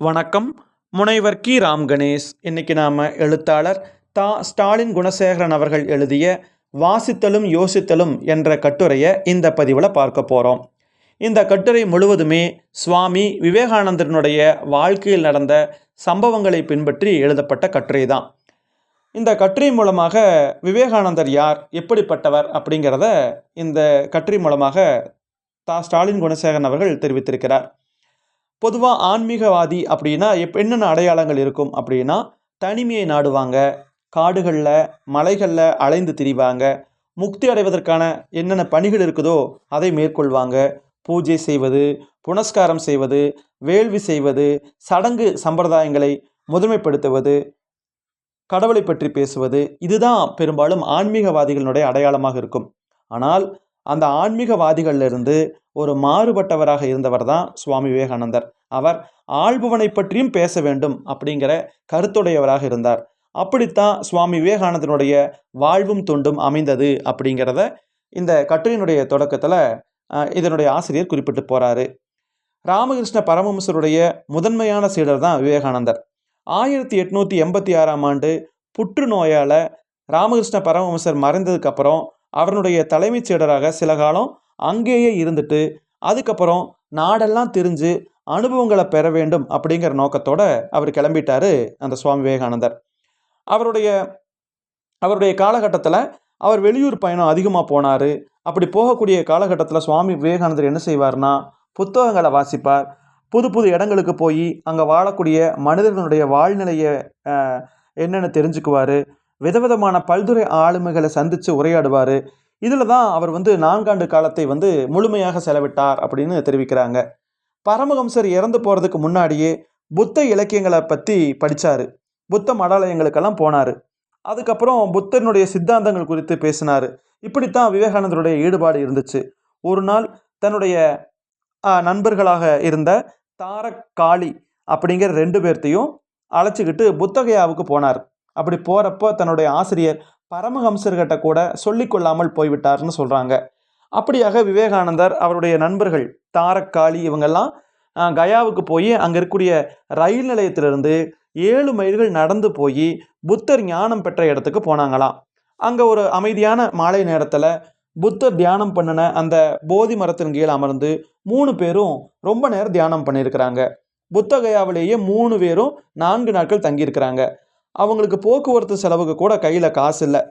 வணக்கம். முனைவர் கி. ராம் கணேஷ். இன்னைக்கு நாம் எழுத்தாளர் தா. ஸ்டாலின் குணசேகரன் அவர்கள் எழுதிய வாசித்தலும் யோசித்தலும் என்ற கட்டுரையை இந்த பதிவில் பார்க்க போகிறோம் இந்த கட்டுரை முழுவதுமே சுவாமி விவேகானந்தனுடைய வாழ்க்கையில் நடந்த சம்பவங்களை பின்பற்றி எழுதப்பட்ட கட்டுரை தான் இந்த கட்டுரை மூலமாக விவேகானந்தர் யார் எப்படிப்பட்டவர் அப்படிங்கிறத இந்த கட்டுரை மூலமாக தா. ஸ்டாலின் குணசேகரன் அவர்கள் தெரிவித்திருக்கிறார். பொதுவாக ஆன்மீகவாதி அப்படின்னா எப் என்னென்ன அடையாளங்கள் இருக்கும் அப்படின்னா தனிமையை நாடுவாங்க காடுகளில் மலைகளில் அலைந்து திரிவாங்க முக்தி அடைவதற்கான என்னென்ன பணிகள் இருக்குதோ அதை மேற்கொள்வாங்க. பூஜை செய்வது புனஸ்காரம் செய்வது வேள்வி செய்வது சடங்கு சம்பிரதாயங்களை முதன்மைப்படுத்துவது கடவுளை பற்றி பேசுவது இதுதான் பெரும்பாலும் ஆன்மீகவாதிகளுடைய அடையாளமாக இருக்கும். ஆனால் அந்த ஆன்மீகவாதிகளிலிருந்து ஒரு மாறுபட்டவராக இருந்தவர் தான் சுவாமி விவேகானந்தர். அவர் ஆள்பவனை பற்றியும் பேச வேண்டும் அப்படிங்கிற கருத்துடையவராக இருந்தார். அப்படித்தான் சுவாமி விவேகானந்தனுடைய வாழ்வும் தொண்டும் அமைந்தது அப்படிங்கிறத இந்த கட்டுரையினுடைய தொடக்கத்தில் இதனுடைய ஆசிரியர் குறிப்பிட்டு போகிறாரு ராமகிருஷ்ண பரமஹம்சருடைய முதன்மையான சீடர் தான் விவேகானந்தர். ஆயிரத்தி எட்நூற்றி எண்பத்தி ஆறாம் ஆண்டு புற்றுநோயால் ராமகிருஷ்ண பரமஹம்சர் மறைந்ததுக்கப்புறம் அவனுடைய தலைமைச் சீடராக சில காலம் அங்கேயே இருந்துட்டு அதுக்கப்புறம் நாடெல்லாம் தெரிஞ்சு அனுபவங்களை பெற வேண்டும் அப்படிங்கிற நோக்கத்தோட அவர் கிளம்பிட்டாரு அந்த சுவாமி விவேகானந்தர். அவருடைய அவருடைய காலகட்டத்தில் அவர் வெளியூர் பயணம் அதிகமாக போனார். அப்படி போகக்கூடிய காலகட்டத்தில் சுவாமி விவேகானந்தர் என்ன செய்வார்னா புத்தகங்களை வாசிப்பார். புது புது இடங்களுக்கு போய் அங்கே வாழக்கூடிய மனிதர்களுடைய வாழ்நிலையை என்னென்னு தெரிஞ்சுக்குவார். விதவிதமான பல்துறை ஆளுமைகளை சந்தித்து உரையாடுவார். இதில் தான் அவர் வந்து நான்காண்டு காலத்தை வந்து முழுமையாக செலவிட்டார் அப்படின்னு தெரிவிக்கிறாங்க. பரமஹம்சர் இறந்து போகிறதுக்கு முன்னாடியே புத்த இலக்கியங்களை பற்றி படித்தார் புத்த மடாலயங்களுக்கெல்லாம் போனார். அதுக்கப்புறம் புத்தனுடைய சித்தாந்தங்கள் குறித்து பேசினார். இப்படித்தான் விவேகானந்தருடைய ஈடுபாடு இருந்துச்சு. ஒரு நாள் தன்னுடைய நண்பர்களாக இருந்த தாரக் காளி அப்படிங்கிற ரெண்டு பேர்த்தையும் அழைச்சிக்கிட்டு புத்தகையாவுக்கு போனார். அப்படி போகிறப்போ தன்னுடைய ஆசிரியர் பரமஹம்சர்கிட்ட கூட சொல்லிக்கொள்ளாமல் போய்விட்டார்னு சொல்கிறாங்க அப்படியாக விவேகானந்தர் அவருடைய நண்பர்கள் தாரக்காளி இவங்கெல்லாம் கயாவுக்கு போய் அங்கே இருக்கக்கூடிய ரயில் நிலையத்திலிருந்து ஏழு மைல்கள் நடந்து போய் புத்தர் ஞானம் பெற்ற இடத்துக்கு போனாங்களாம். அங்கே ஒரு அமைதியான மாலை நேரத்தில் புத்தர் தியானம் பண்ணின அந்த போதி மரத்தின் கீழ் அமர்ந்து மூணு பேரும் ரொம்ப நேரம் தியானம் பண்ணியிருக்கிறாங்க. புத்தகையாவிலேயே மூணு பேரும் நான்கு நாட்கள் தங்கியிருக்கிறாங்க. அவங்களுக்கு போக்குவரத்து செலவுக்கு கூட கையில் காசு இல்லை.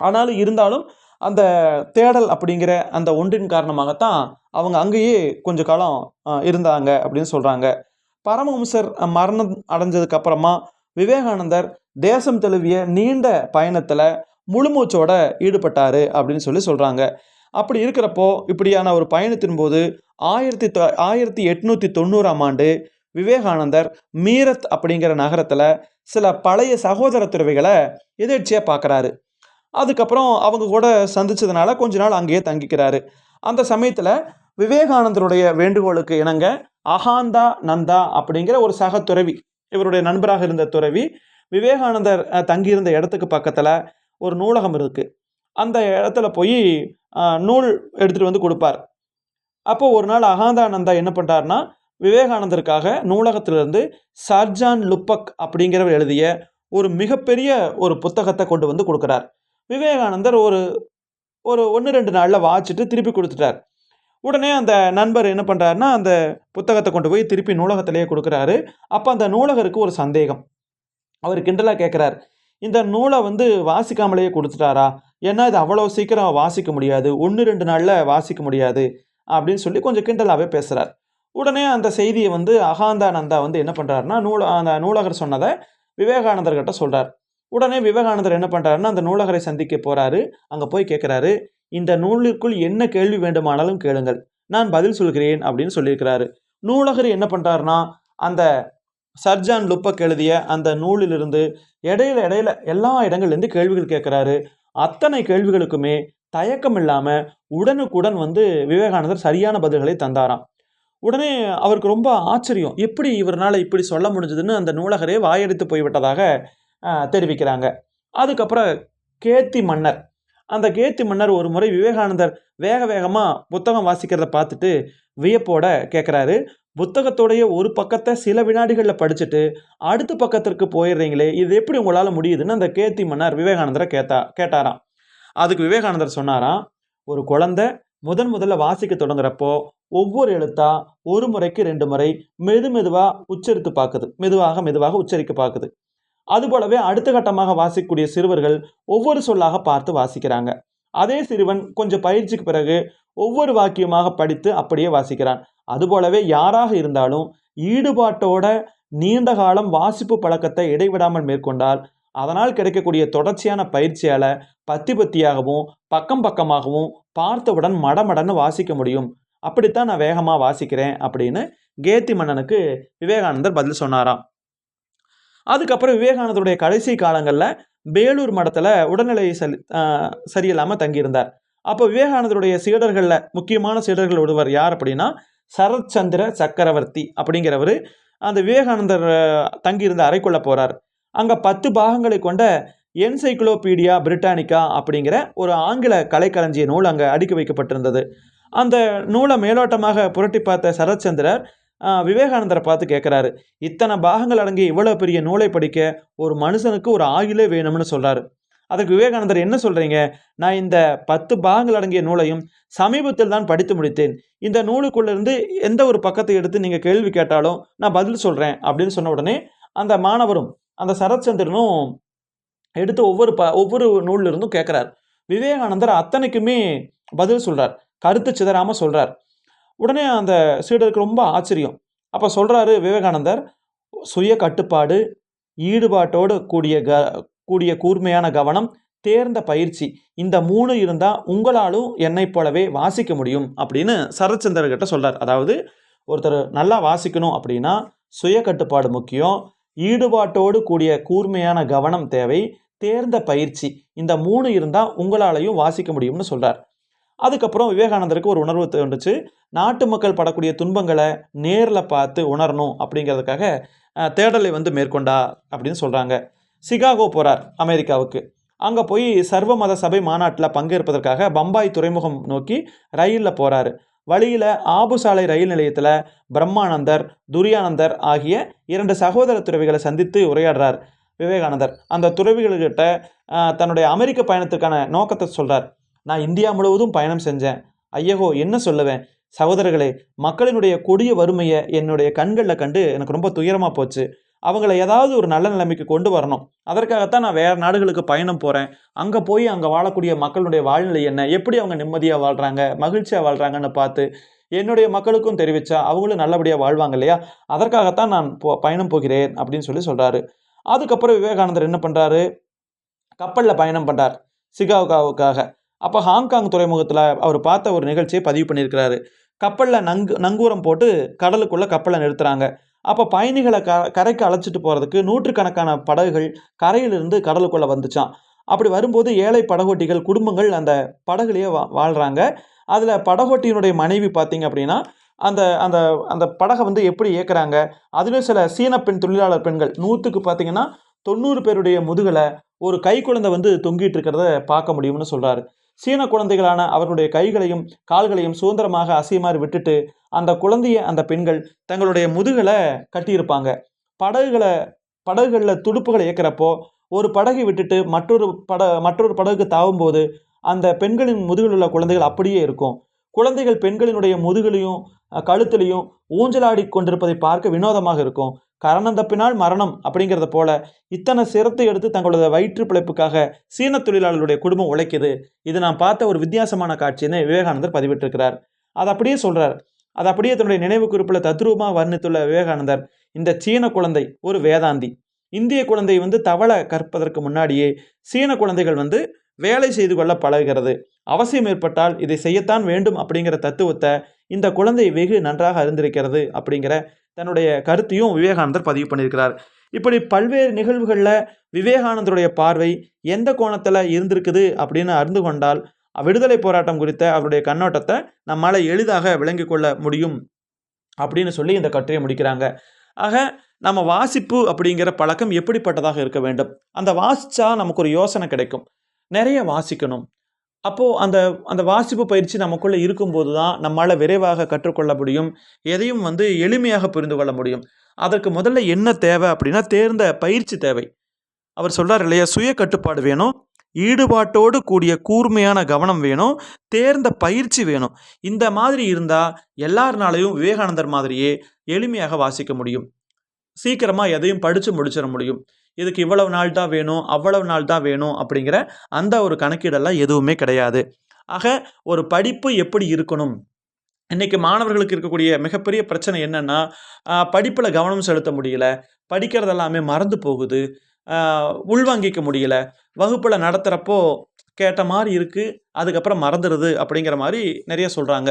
ஆனாலும் இருந்தாலும் அந்த தேடல் அப்படிங்கிற அந்த ஒன்றின் காரணமாகத்தான் அவங்க அங்கேயே கொஞ்ச காலம் இருந்தாங்க அப்படின்னு சொல்கிறாங்க பரமஹம்சர் மரணம் அடைஞ்சதுக்கு அப்புறமா விவேகானந்தர் தேசம் தழுவிய நீண்ட பயணத்தில் முழுமூச்சோட ஈடுபட்டார் அப்படின்னு சொல்லி சொல்கிறாங்க அப்படி இருக்கிறப்போ இப்படியான ஒரு பயணத்தின் போது ஆயிரத்தி தொ ஆயிரத்தி எட்நூற்றி தொண்ணூறாம் ஆண்டு விவேகானந்தர் மீரத் அப்படிங்கிற நகரத்தில் சில பழைய சகோதர துறவிகளை எதேர்ச்சியாக பார்க்குறாரு அதுக்கப்புறம் அவங்க கூட சந்திச்சதுனால கொஞ்ச நாள் அங்கேயே தங்கிக்கிறாரு. அந்த சமயத்தில் விவேகானந்தருடைய வேண்டுகோளுக்கு இணங்க அகாந்தா நந்தா அப்படிங்கிற ஒரு சக துறவி இவருடைய நண்பராக இருந்த துறவி விவேகானந்தர் தங்கியிருந்த இடத்துக்கு பக்கத்தில் ஒரு நூலகம் இருக்குது அந்த இடத்துல போய் நூல் எடுத்துகிட்டு வந்து கொடுப்பார். அப்போது ஒரு நாள் அகாந்தானந்தா என்ன பண்ணுறாருனா விவேகானந்தருக்காக நூலகத்திலிருந்து சர்ஜான் லுப்பக் அப்படிங்கிறவர் எழுதிய ஒரு மிகப்பெரிய ஒரு புத்தகத்தை கொண்டு வந்து கொடுக்குறார். விவேகானந்தர் ஒரு ஒரு ஒன்று ரெண்டு நாளில் வாச்சிட்டு திருப்பி கொடுத்துட்டார். உடனே அந்த நண்பர் என்ன பண்ணுறாருன்னா அந்த புத்தகத்தை கொண்டு போய் திருப்பி நூலகத்திலேயே கொடுக்குறாரு. அப்போ அந்த நூலகருக்கு ஒரு சந்தேகம். அவர் கிண்டலாக கேட்குறார் இந்த நூலை வந்து வாசிக்காமலேயே கொடுத்துட்டாரா? ஏன்னா இது அவ்வளோ சீக்கிரம் வாசிக்க முடியாது. ஒன்று ரெண்டு நாளில் வாசிக்க முடியாது. அப்படின்னு சொல்லி கொஞ்சம் கிண்டலாகவே பேசுகிறார் உடனே அந்த செய்தியை வந்து அகாந்தானந்தா வந்து என்ன பண்ணுறாருன்னா நூல அந்த நூலகர் சொன்னதை விவேகானந்தர்கிட்ட சொல்கிறார் உடனே விவேகானந்தர் என்ன பண்ணுறாருன்னா அந்த நூலகரை சந்திக்க போகிறாரு அங்கே போய் கேட்குறாரு இந்த நூலுக்குள் என்ன கேள்வி வேண்டுமானாலும் கேளுங்கள். நான் பதில் சொல்கிறேன் அப்படின்னு சொல்லியிருக்கிறாரு. நூலகர் என்ன பண்ணுறாருன்னா அந்த சர்ஜான் லுப்பக் எழுதிய அந்த நூலிலிருந்து இடையில இடையில எல்லா இடங்கள்லேருந்து கேள்விகள் கேட்குறாரு அத்தனை கேள்விகளுக்குமே தயக்கம் இல்லாமல் உடனுக்குடன் வந்து விவேகானந்தர் சரியான பதில்களை தந்தாராம். உடனே அவருக்கு ரொம்ப ஆச்சரியம். எப்படி இவரால் இப்படி சொல்ல முடிஞ்சதுன்னு அந்த நூலகரே வாயெடுத்து போய்விட்டதாக தெரிவிக்கிறாங்க. அதுக்கப்புறம் கேத்தி மன்னர். அந்த கேத்தி மன்னர் ஒரு முறை விவேகானந்தர் வேக வேகமாக புத்தகம் வாசிக்கிறத பார்த்துட்டு வியப்போட கேட்குறாரு புத்தகத்தோடைய ஒரு பக்கத்தை சில வினாடிகளில் படிச்சுட்டு அடுத்த பக்கத்திற்கு போயிடுறீங்களே இது எப்படி உங்களால் முடியுதுன்னு அந்த கேத்தி மன்னர் விவேகானந்தரை கேட்டா கேட்டாராம். அதுக்கு விவேகானந்தர் சொன்னாராம் ஒரு குழந்தை முதன் முதல்ல வாசிக்க தொடங்குறப்போ ஒவ்வொரு எழுத்தா ஒரு முறைக்கு ரெண்டு முறை மெது மெதுவாக உச்சரித்து பார்க்குது. மெதுவாக மெதுவாக உச்சரிக்க பார்க்குது. அதுபோலவே அடுத்த கட்டமாக வாசிக்கக்கூடிய சிறுவர்கள் ஒவ்வொரு சொல்லாக பார்த்து வாசிக்கிறாங்க. அதே சிறுவன் கொஞ்சம் பயிற்சிக்கு பிறகு ஒவ்வொரு வாக்கியமாக படித்து அப்படியே வாசிக்கிறான். அதுபோலவே யாராக இருந்தாலும் ஈடுபாட்டோட நீண்ட காலம் வாசிப்பு பழக்கத்தை இடைவிடாமல் மேற்கொண்டால் அதனால் கிடைக்கக்கூடிய தொடர்ச்சியான பயிற்சியால் பத்தி பத்தியாகவும் பக்கம் பக்கமாகவும் பார்த்தவுடன் மடமடன்னு வாசிக்க முடியும். அப்படித்தான் நான் வேகமாக வாசிக்கிறேன் அப்படின்னு கேத்தி மன்னனுக்கு விவேகானந்தர் பதில் சொன்னாராம். அதுக்கப்புறம் விவேகானந்தருடைய கடைசி காலங்களில் வேலூர் மடத்தில் உடல்நிலை சரி சரியில்லாமல் தங்கியிருந்தார். அப்போ விவேகானந்தருடைய சீடர்களில் முக்கியமான சீடர்கள் ஒருவர் யார் அப்படின்னா சரத்சந்திர சக்கரவர்த்தி அப்படிங்கிறவர் அந்த விவேகானந்தர் தங்கியிருந்த அறைக்குள்ள போகிறார் அங்கே பத்து பாகங்களை கொண்ட என்சைக்ளோபீடியா பிரிட்டானிக்கா அப்படிங்கிற ஒரு ஆங்கில கலைக்களஞ்சிய நூல் அங்கே அடுக்கி வைக்கப்பட்டிருந்தது. அந்த நூலை மேலோட்டமாக புரட்டி பார்த்த சரத்சந்திரர் விவேகானந்தரை பார்த்து கேட்குறாரு இத்தனை பாகங்கள் அடங்கிய இவ்வளோ பெரிய நூலை படிக்க ஒரு மனுஷனுக்கு ஒரு ஆயுளே வேணும்னு சொல்கிறாரு அதுக்கு விவேகானந்தர் என்ன சொல்கிறீங்க நான் இந்த பத்து பாகங்கள் அடங்கிய நூலையும் சமீபத்தில் தான் படித்து முடித்தேன். இந்த நூலுக்குள்ளேருந்து எந்த ஒரு பக்கத்தை எடுத்து நீங்கள் கேள்வி கேட்டாலும் நான் பதில் சொல்கிறேன் அப்படின்னு சொன்ன உடனே அந்த மாணவரும் அந்த சரத்சந்திரனும் எடுத்து ஒவ்வொரு ப ஒவ்வொரு நூல்ல இருந்தும் கேட்குறார். விவேகானந்தர் அத்தனைக்குமே பதில் சொல்கிறார் கருத்து சிதறாமல் சொல்கிறார் உடனே அந்த சீடருக்கு ரொம்ப ஆச்சரியம். அப்போ சொல்கிறாரு விவேகானந்தர் சுய கட்டுப்பாடு ஈடுபாட்டோடு கூடிய க கூடிய கூர்மையான கவனம் தேர்ந்த பயிற்சி இந்த மூணு இருந்தால் உங்களாலும் என்னை போலவே வாசிக்க முடியும் அப்படின்னு சரச்சந்திரர்கிட்ட சொல்கிறார் அதாவது ஒருத்தர் நல்லா வாசிக்கணும் அப்படின்னா சுய கட்டுப்பாடு முக்கியம் ஈடுபாட்டோடு கூடிய கூர்மையான கவனம் தேவை தேர்ந்த பயிற்சி இந்த மூணு இருந்தால் உங்களாலையும் வாசிக்க முடியும்னு சொல்கிறார் அதுக்கப்புறம் விவேகானந்தருக்கு ஒரு உணர்வு தோன்றுச்சு. நாட்டு மக்கள் படக்கூடிய துன்பங்களை நேரில் பார்த்து உணரணும் அப்படிங்கிறதுக்காக தேடலை வந்து மேற்கொண்டா அப்படின்னு சொல்கிறாங்க சிகாகோ போகிறார் அமெரிக்காவுக்கு. அங்கே போய் சர்வ மத சபை மாநாட்டில் பங்கேற்பதற்காக பம்பாய் துறைமுகம் நோக்கி ரயிலில் போகிறாரு வழியில் ஆபுசாலை ரயில் நிலையத்தில் பிரம்மானந்தர் துரியானந்தர் ஆகிய இரண்டு சகோதர துறவிகளை சந்தித்து உரையாடுறார் விவேகானந்தர். அந்த துறவிகள்கிட்ட தன்னுடைய அமெரிக்க பயணத்துக்கான நோக்கத்தை சொல்கிறார் நான் இந்தியா முழுவதும் பயணம் செஞ்சேன். ஐயகோ என்ன சொல்லுவேன்? சகோதரர்களே மக்களினுடைய கொடிய வறுமையை என்னுடைய கண்களில் கண்டு எனக்கு ரொம்ப துயரமாக போச்சு. அவங்கள ஏதாவது ஒரு நல்ல நிலைமைக்கு கொண்டு வரணும். அதற்காகத்தான் நான் வேறு நாடுகளுக்கு பயணம் போகிறேன் அங்கே போய் அங்கே வாழக்கூடிய மக்களுடைய வாழ்நிலை என்ன? எப்படி அவங்க நிம்மதியாக வாழ்கிறாங்க மகிழ்ச்சியாக வாழ்கிறாங்கன்னு பார்த்து என்னுடைய மக்களுக்கும் தெரிவித்தா அவங்களும் நல்லபடியாக வாழ்வாங்க இல்லையா? அதற்காகத்தான் நான் போ பயணம் போகிறேன் அப்படின்னு சொல்லி சொல்கிறாரு அதுக்கப்புறம் விவேகானந்தர் என்ன பண்ணுறாரு கப்பலில் பயணம் பண்ணுறார் சிகாவுக்காவுக்காக அப்போ ஹாங்காங் துறைமுகத்தில் அவர் பார்த்த ஒரு நிகழ்ச்சியை பதிவு பண்ணியிருக்கிறாரு. கப்பலில் நங்கு நங்கூரம் போட்டு கடலுக்குள்ளே கப்பலை நிறுத்துகிறாங்க அப்போ பயணிகளை க கரைக்கு அழைச்சிட்டு போகிறதுக்கு நூற்றுக்கணக்கான படகுகள் கரையிலிருந்து கடலுக்குள்ளே வந்துச்சான் அப்படி வரும்போது ஏழை படகோட்டிகள் குடும்பங்கள் அந்த படகுலையே வா வாழ்கிறாங்க அதில் படகோட்டியினுடைய மனைவி பார்த்திங்க அப்படின்னா அந்த அந்த அந்த படகை வந்து எப்படி இயக்குறாங்க? அதுலேயும் சில சீன பெண் தொழிலாளர் பெண்கள் நூற்றுக்கு பார்த்தீங்கன்னா தொண்ணூறு பேருடைய முதுகலை ஒரு கை குழந்தை வந்து தொங்கிட்டு இருக்கிறத பார்க்க முடியும்னு சொல்கிறாரு சீன குழந்தைகளான அவர்களுடைய கைகளையும் கால்களையும் சுதந்திரமாக அசையுமாறு விட்டுட்டு அந்த குழந்தைய அந்த பெண்கள் தங்களுடைய முதுகலை கட்டியிருப்பாங்க. படகுகளை படகுகளில் துடுப்புகளை இயக்கிறப்போ ஒரு படகை விட்டுட்டு மற்றொரு பட மற்றொரு படகுக்கு தாவும்போது அந்த பெண்களின் முதுகில் உள்ள குழந்தைகள் அப்படியே இருக்கும். குழந்தைகள் பெண்களினுடைய முதுகிலையும் கழுத்திலையும் ஊஞ்சலாடி கொண்டிருப்பதை பார்க்க வினோதமாக இருக்கும். கரணம் தப்பினால் மரணம் அப்படிங்கிறத போல இத்தனை சிரத்தை எடுத்து தங்களோட வயிற்று பிழைப்புக்காக சீன தொழிலாளர்களுடைய குடும்பம் உழைக்குது. இது நான் பார்த்த ஒரு வித்தியாசமான காட்சின்னு விவேகானந்தர் பதிவிட்டிருக்கிறார். அதை அப்படியே சொல்றார். அது அப்படியே தன்னுடைய நினைவு குறிப்பில் தத்ரூபமாக வர்ணித்துள்ள விவேகானந்தர் இந்த சீன குழந்தை ஒரு வேதாந்தி. இந்திய குழந்தை வந்து தவளை கற்பதற்கு முன்னாடியே சீன குழந்தைகள் வந்து வேலை செய்து கொள்ள பழகுகிறது. அவசியம் ஏற்பட்டால் இதை செய்யத்தான் வேண்டும் அப்படிங்கிற தத்துவத்தை இந்த குழந்தை வெகு நன்றாக அறிந்திருக்கிறது அப்படிங்கிற தன்னுடைய கருத்தையும் விவேகானந்தர் பதிவு பண்ணியிருக்கிறார். இப்படி பல்வேறு நிகழ்வுகளில் விவேகானந்தருடைய பார்வை எந்த கோணத்தில் இருந்திருக்குது அப்படின்னு அறிந்து கொண்டால் விடுதலை போராட்டம் குறித்த அவருடைய கண்ணோட்டத்தை நம்மால் எளிதாக விளங்கிக் கொள்ள முடியும் அப்படின்னு சொல்லி இந்த கட்டுரையை முடிக்கிறாங்க. ஆக நம்ம வாசிப்பு அப்படிங்கிற பழக்கம் எப்படிப்பட்டதாக இருக்க வேண்டும்? அந்த வாசித்தா நமக்கு ஒரு யோசனை கிடைக்கும். நிறைய வாசிக்கணும். அப்போது அந்த அந்த வாசிப்பு பயிற்சி நமக்குள்ளே இருக்கும்போது தான் நம்மால் விரைவாக கற்றுக்கொள்ள முடியும் எதையும் வந்து எளிமையாக புரிந்து கொள்ள முடியும். அதற்கு முதல்ல என்ன தேவை அப்படின்னா தேர்ந்த பயிற்சி தேவை. அவர் சொல்கிறார் இல்லையா சுய கட்டுப்பாடு வேணும் ஈடுபாட்டோடு கூடிய கூர்மையான கவனம் வேணும் தேர்ந்த பயிற்சி வேணும். இந்த மாதிரி இருந்தால் எல்லாருனாலையும் விவேகானந்தர் மாதிரியே எளிமையாக வாசிக்க முடியும். சீக்கிரமாக எதையும் படித்து முடிச்சிட முடியும். இதுக்கு இவ்வளவு நாள் தான் வேணும் அவ்வளவு நாள் தான் வேணும் அப்படிங்கிற அந்த ஒரு கணக்கீடெல்லாம் எதுவுமே கிடையாது. ஆக ஒரு படிப்பு எப்படி இருக்கணும்? இன்றைக்கி மாணவர்களுக்கு இருக்கக்கூடிய மிகப்பெரிய பிரச்சனை என்னென்னா படிப்பில் கவனம் செலுத்த முடியல படிக்கிறதெல்லாமே மறந்து போகுது உள்வாங்கிக்க முடியல வகுப்பில் நடத்துகிறப்போ கேட்ட மாதிரி இருக்குது அதுக்கப்புறம் மறந்துடுது அப்படிங்கிற மாதிரி நிறைய சொல்கிறாங்க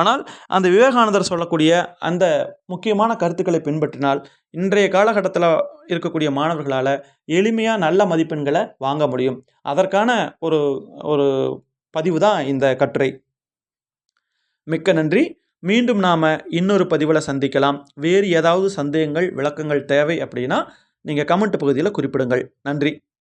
ஆனால் அந்த விவேகானந்தர் சொல்லக்கூடிய அந்த முக்கியமான கருத்துக்களை பின்பற்றினால் இன்றைய காலகட்டத்தில் இருக்கக்கூடிய மாணவர்களால் எளிமையாக நல்ல மதிப்பெண்களை வாங்க முடியும். அதற்கான ஒரு ஒரு பதிவு தான் இந்த கட்டுரை. மிக்க நன்றி. மீண்டும் நாம் இன்னொரு பதிவில் சந்திக்கலாம். வேறு ஏதாவது சந்தேகங்கள் விளக்கங்கள் தேவை அப்படின்னா நீங்கள் கமெண்ட் பகுதியில் குறிப்பிடுங்கள். நன்றி.